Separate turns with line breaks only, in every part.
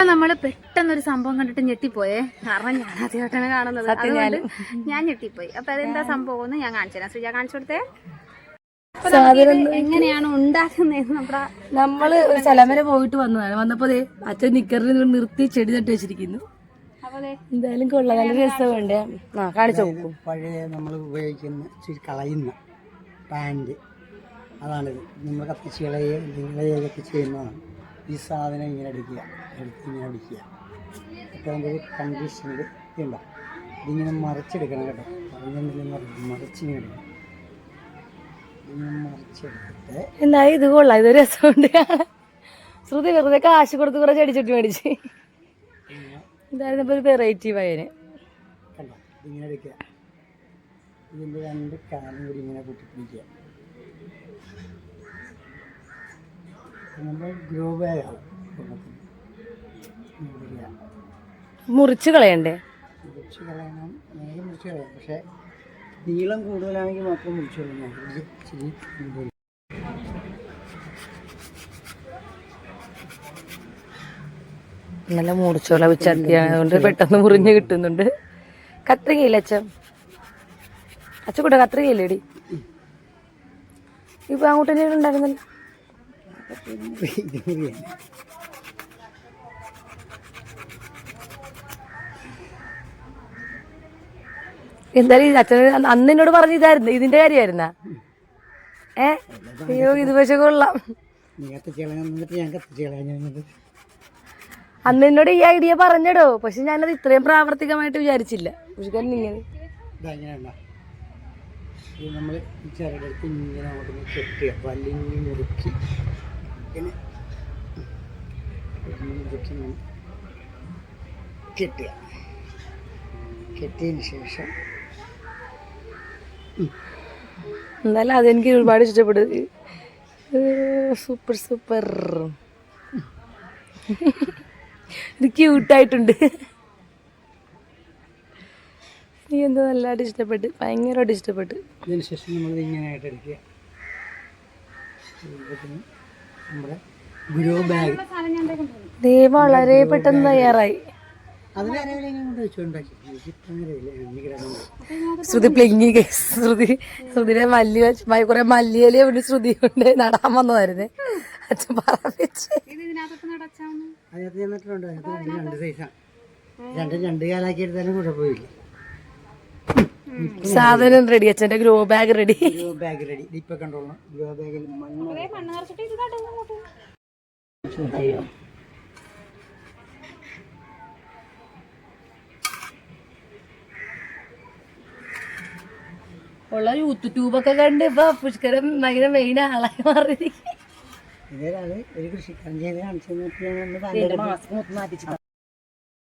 നമ്മൾ പെട്ടെന്നൊരു സംഭവം കണ്ടിട്ട് ഞെട്ടിപ്പോയേ. കാരണം ഞാൻ ആദ്യമായിട്ടാണ് കാണുന്നത്. അതുകൊണ്ട് ഞാൻ ഞെട്ടിപ്പോയി. അപ്പൊ അതെന്താ സംഭവം എന്ന് ഞാൻ കാണിച്ചു തരാം. ശ്രീജ കാണിച്ചു കൊടുത്തേ? എങ്ങനെയാണ് ഉണ്ടാക്കുന്നത് നമ്മുടെ
നമ്മൾ ഒരു സ്ഥലം പോയിട്ട് വന്നതാണ്. വന്നപ്പോ ദേ അച്ഛൻ നിക്കറിൽ നിർത്തി ചെടി നട്ട് വെച്ചിരിക്കുന്നു. എന്തായാലും കൊള്ളാം. നല്ല രസമുണ്ട് ആ കാണിച്ചു. നോക്കൂ
പഴയ നമ്മൾ ഉപയോഗിക്കുന്ന കളയുന്ന പാന്റ്. അതാണ് നമ്മൾ കത്തിച്ച് കളയുക ഇളയൊക്കെ ചെയ്യുന്നതാണ്. ഈ സാധനം ഇങ്ങനെ അടിക്കുക. എടുത്ത് ഇങ്ങനെ അടിക്കുക. അപ്പോൾ അതിന്റെ ഒരു കണ്ടീഷനിൽ ഉണ്ടോ ഇതിങ്ങനെ മറിച്ചെടുക്കണം കേട്ടോ. പറഞ്ഞിട്ടുണ്ടെങ്കിൽ മറിച്ചിങ്ങനെ എടുക്കണം
എന്നാ ഇത് കൊള്ളാം. ഇത് രസമുണ്ട്. ശ്രുതി വെറുതെ കാശ് കൊടുത്ത് കുറെ അടിച്ചിട്ട് മേടിച്ച്. ഇതായിരുന്നു ഇപ്പൊ ഒരു വെറൈറ്റി പയ്യന്
കണ്ടോ? ഇങ്ങനെ എടുക്കുക ഇതിന്റെ രണ്ട് കാലും കൂടി ഇങ്ങനെ കൂട്ടിപ്പിടിക്കുക നമ്മൾ വെള്ളത്തിന്.
മുറിച്ച് കളയണ്ടേ?
മുറിച്ച് കളയണം. നേരെ മുറിച്ച് കളയാം പക്ഷേ നീളം കൂടുതലാണെങ്കിൽ മാത്രം മുറിച്ച് കളയാം ഇത് ഇച്ചിരി.
നല്ല മുറിച്ചോള ഉച്ചത്തിയായതുകൊണ്ട് പെട്ടെന്ന് മുറിഞ്ഞ് കിട്ടുന്നുണ്ട്. കത്രികയില്ല അച്ഛൻ? അച്ഛൻ കൂടെ കത്രികയില്ലേടി ഇപ്പൊ അങ്ങോട്ട് തന്നെ ഉണ്ടായിരുന്നല്ലോ. എന്തായാലും അച്ഛൻ അന്ന് എന്നോട് പറഞ്ഞ ഇതായിരുന്നു ഇതിന്റെ കാര്യമായിരുന്നാ ഏ? അയ്യോ ഇത് പക്ഷെ കൊള്ളാം. അന്ന് എന്നോട് ഈ ഐഡിയ പറഞ്ഞടോ പക്ഷെ ഞാനത് ഇത്രയും പ്രാവർത്തികമായിട്ട് വിചാരിച്ചില്ല. പക്ഷെ ഇങ്ങനെ.
നമ്മൾ ചരടെടുത്ത് ഇങ്ങനെ അങ്ങോട്ട് കെട്ടുക വലിഞ്ഞ് മുറുക്കി. മുറുക്കി കെട്ടുക. കെട്ടിയതിന് ശേഷം.
എന്നാലും അതെനിക്ക് ഒരുപാട് ഇഷ്ടപ്പെടും. Super super. ഇത് ക്യൂട്ടായിട്ടുണ്ട്. നീ എന്താ നല്ലതായിട്ട് ഇഷ്ടപ്പെട്ട് ഭയങ്കരമായിട്ട് ഇഷ്ടപ്പെട്ട്.
ഇതിന് ശേഷം നമ്മൾ ഇങ്ങനെ ആയിട്ട് എടുക്കുക ഇതിന് നമ്മുടെ ഗ്രോ ബാഗ്.
ദേ വളരെ പെട്ടെന്ന് തയ്യാറായി. ശ്രുതി പ്ലിങ്ങി. ശ്രുതി ശ്രുതിനെ മല്ലി വെച്ച് കുറെ മല്ലിയിലെ ഒരു ശ്രുതി കൊണ്ട് നടാൻ വന്നതായിരുന്നേ. അച്ഛൻ പറപ്പിച്ച്.
അതിനകത്ത് രണ്ട് രണ്ട് സൈസാണ് രണ്ടും രണ്ട് കാലാക്കി എടുത്താലും കുഴപ്പമില്ല.
സാധനം റെഡി അച്ഛന്റെ grow bag ready
grow bag ready ഇപ്പൊ കണ്ടോളാം ഗ്രോ ബാഗിൽ മണ്ണ്
ഉള്ള യൂത്ത് ട്യൂബൊക്കെ കണ്ട് ഇപ്പൊ പുഷ്കരം ഭയങ്കര മെയിൻ ആളായി മാറി
ഇതൊരാൾ ഒരു കൃഷിക്കാരൻ. ചെയ്ത് കാണിച്ചു
മാസ്ക് മൊത്തം മാറ്റിച്ചു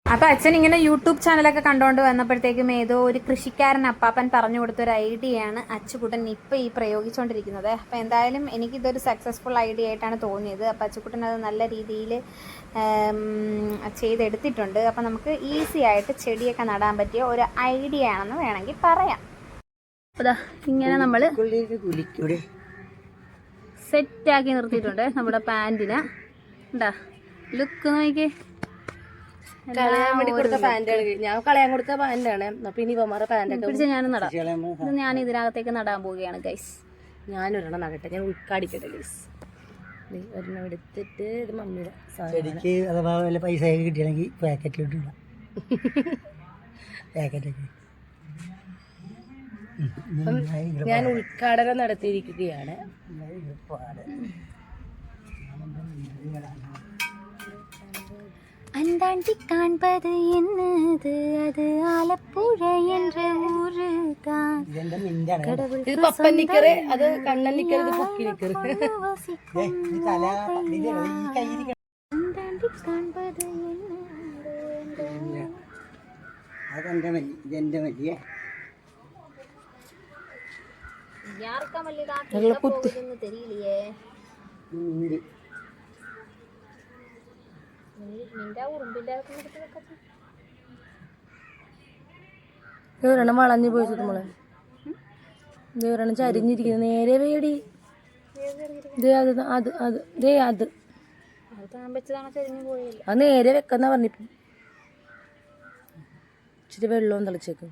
അപ്പൊ അച്ഛൻ ഇങ്ങനെ യൂട്യൂബ് ചാനലൊക്കെ കണ്ടോണ്ട് വന്നപ്പോഴത്തേക്കും ഏതോ ഒരു കൃഷിക്കാരൻ അപ്പാപ്പൻ പറഞ്ഞു കൊടുത്ത ഒരു ഐഡിയയാണ് അച്ചുകുട്ടൻ ഇപ്പൊ ഈ പ്രയോഗിച്ചുകൊണ്ടിരിക്കുന്നത് അപ്പൊ എന്തായാലും എനിക്കിതൊരു സക്സസ്ഫുൾ ഐഡിയ ആയിട്ടാണ് തോന്നിയത്. അപ്പൊ അച്ചുകുട്ടൻ അത് നല്ല രീതിയിൽ ചെയ്തെടുത്തിട്ടുണ്ട്. അപ്പൊ നമുക്ക് ഈസി ആയിട്ട് ചെടിയൊക്കെ നടാൻ പറ്റിയ ഒരു ഐഡിയ ആണെന്ന് വേണമെങ്കിൽ പറയാം. ഇങ്ങനെ നമ്മൾ
സെറ്റ്
സെറ്റാക്കി നിർത്തിയിട്ടുണ്ട് നമ്മുടെ പാന്റിനെ ഉണ്ടാ ലുക്ക് നോക്കിക്കേ.
കളയാൻ വേണ്ടി കൊടുത്ത പാന്റാണ് ഞാൻ കളയാൻ കൊടുത്ത പാന്റാണ് അപ്പൊ ഇനി ഇവന്മാരുടെ പാന്റൊക്കെ
ഞാൻ ഞാനും നടാം. ഇത് ഞാൻ ഇതിനകത്തേക്ക് നടാൻ പോവുകയാണ് ഗൈസ്
ഞാനൊരെണ്ണം നടട്ടെ ഞാൻ ഉൾക്കാടിക്കട്ടെ ഗൈസ് ഒരെണ്ണം എടുത്തിട്ട് ഇത് മമ്മിയുടെ
ചെടിക്ക് അഥവാ വല്ല പൈസ കിട്ടിയാണെങ്കിൽ പാക്കറ്റ് ഇട്ടില്ല പാക്കറ്റൊക്കെ.
ഞാൻ ഉദ്ഘാടനം നടത്തിയിരിക്കുകയാണ്.
அந்தாண்டி காண்பது என்னது அது ஆலப்புழ என்ற ஊரு தான்
ഇതെന്റെ മിന്റാണ്
ഇത് പപ്പൻ നിക്കറ് അത് കണ്ണൻ നിക്കറ് ഇത് പൊക്കി നിക്കറ്
ഈ തല ഇത് ഈ കയ്യിൽ
அந்தாண்டி காண்பது என்னது
അതെന്റെ മല്ലി ഇതെന്റെ മല്ലിയേ
யாருக்கா மல்லிகா
நல்ல குத்து
போகுதுன்னு தெரியலையே
ഉണ്ട്
നിന്റെ
ഒരെണ്ണം വളഞ്ഞു പോയി നമ്മളെ ഇത് ഒരെണ്ണം ചരിഞ്ഞിരിക്കുന്നു. നേരെ വേടി. ദേ അത് അത് അത് ദേ അത്.
അത് താൻ വെച്ചതാണോ ചെരിഞ്ഞു പോയില്ല
അത് നേരെ വെക്കുന്ന പറഞ്ഞിപ്പോ ഇച്ചിരി വെള്ളവും തളിച്ചേക്കും.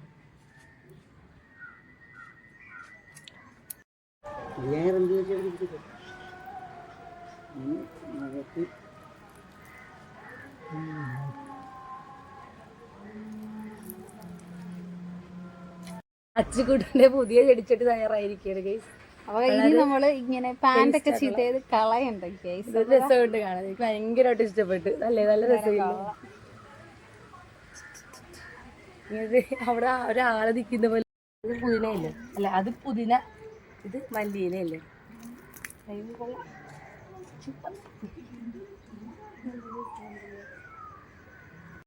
വേറെന്ത് വെച്ചാൽ
അച്ചുകുട്ടന്റെ പുതിയ ചെടിച്ചട്ടി തയ്യാറായിരിക്കുകയാണ് ഗൈസ്
അപ്പൊ ഇനി നമ്മൾ ഇങ്ങനെ പാന്റ് ഒക്കെ ചെയ്ത് കളയണ്ട
ഗൈസ് രസമുണ്ട് കാണാൻ. എനിക്ക് ഭയങ്കരമായിട്ട് ഇഷ്ടപ്പെട്ടു. അല്ലേ നല്ല രസമില്ല അവിടെ ഒരാൾ നിൽക്കുന്ന പോലെ. ഇത് പുതിനയില്ലേ അല്ല അത് പുതിന. ഇത് മല്ലിയിലല്ലേ